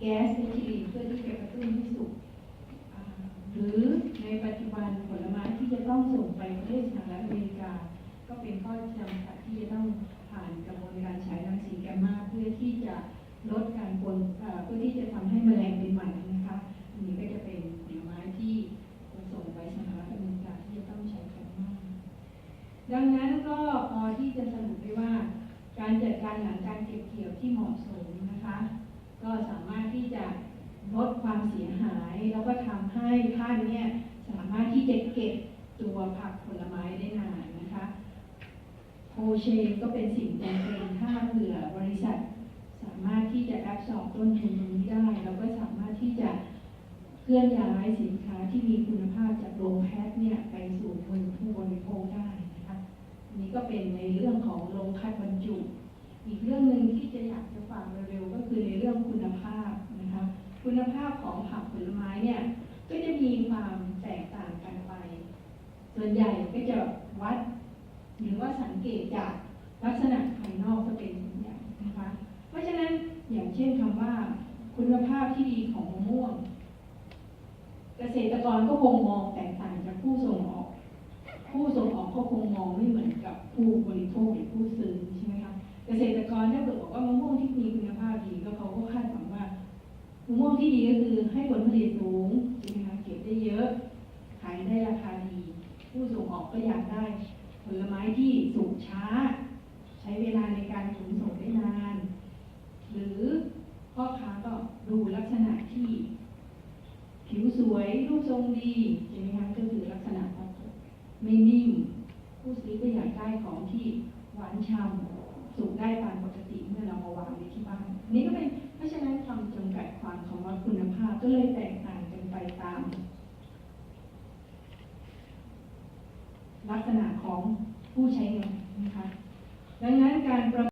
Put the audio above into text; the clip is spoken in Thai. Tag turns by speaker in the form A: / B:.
A: แก๊สเอทิลีนเพื่อที่จะกระตุ้นให้สุกหรือในปัจจุบันผลไม้ที่จะต้องส่งไปประเทศสหรัฐอเมริกา ก็เป็นข้อจำกัดที่จะต้องผ่านกระบวนการฉายรังสีแกมมาเพื่อที่จะลดการปนเพื่อที่จะทำให้แมลงเป็นใหม่นะคะอันนี้ก็จะเป็นผลไม้ที่จะส่งไปสหรัฐอเมริกาที่จะต้องใช้แกมมาดังนั้นก็พอที่จะสรุปได้ว่า การจัดการหลังการเก็บเกี่ยวที่เหมาะสมนะคะ ก็สามารถที่จะลดความเสียหาย แล้วก็ทำให้ท่านเนี่ยสามารถที่จะเก็บตัวผักผลไม้ได้นานนะคะโคเชนก็เป็นสิ่งจำเป็นถ้าเผื่อบริษัท สามารถที่จะแอบสอบต้นทุนตรงนี้ได้ แล้วก็สามารถที่จะเคลื่อนย้ายสินค้าที่มีคุณภาพจากโรงแพ็คเนี่ยไปสู่มือผู้บริโภคได้นะคะนนี้ก็เป็นในเรื่องของโรงคัดบรรจุ อีกเรื่องหนึ่งที่จะอยากจะฝากเร็วๆก็คือในเรื่องคุณภาพ คุณภาพของผักผลไม้เนี่ย ก็จะมีความแตกต่างกันไป ส่วนใหญ่ก็จะวัด หรือว่าสังเกตจากลักษณะภายนอกก็เป็นส่วนใหญ่นะคะ เพราะฉะนั้นอย่างเช่นคำว่า คุณภาพที่ดีของมะม่วง เกษตรกรก็คงมองแตกต่างจากผู้ส่งออก ผู้ส่งออกก็คงมองไม่เหมือนกับผู้บริโภคหรือผู้ซื้อใช่ไหมคะเกษตร มะม่วงที่ดีก็คือให้ผลผลิตสูงใช่ไหมคะเก็บได้เยอะ ขายได้ราคาดี ผู้ส่งออกก็อยากได้ ผลไม้ที่สุกช้า ใช้เวลาในการขนส่งได้นาน หรือพ่อค้าก็ดูลักษณะที่ ผิวสวยรูปทรงดีใช่ไหมคะก็คือลักษณะของไม่นิ่ม ผู้ซื้อก็อยากได้ของที่หวานฉ่ำสุกได้ตามปกติเมื่อเรามาวางไว้ที่บ้านนี่ก็เป็นเพราะฉะนั้น ความของว่าคุณภาพก็เลยแตกต่างกันไปตาม ลักษณะของผู้ใช้งานนะคะ ดังนั้นการประ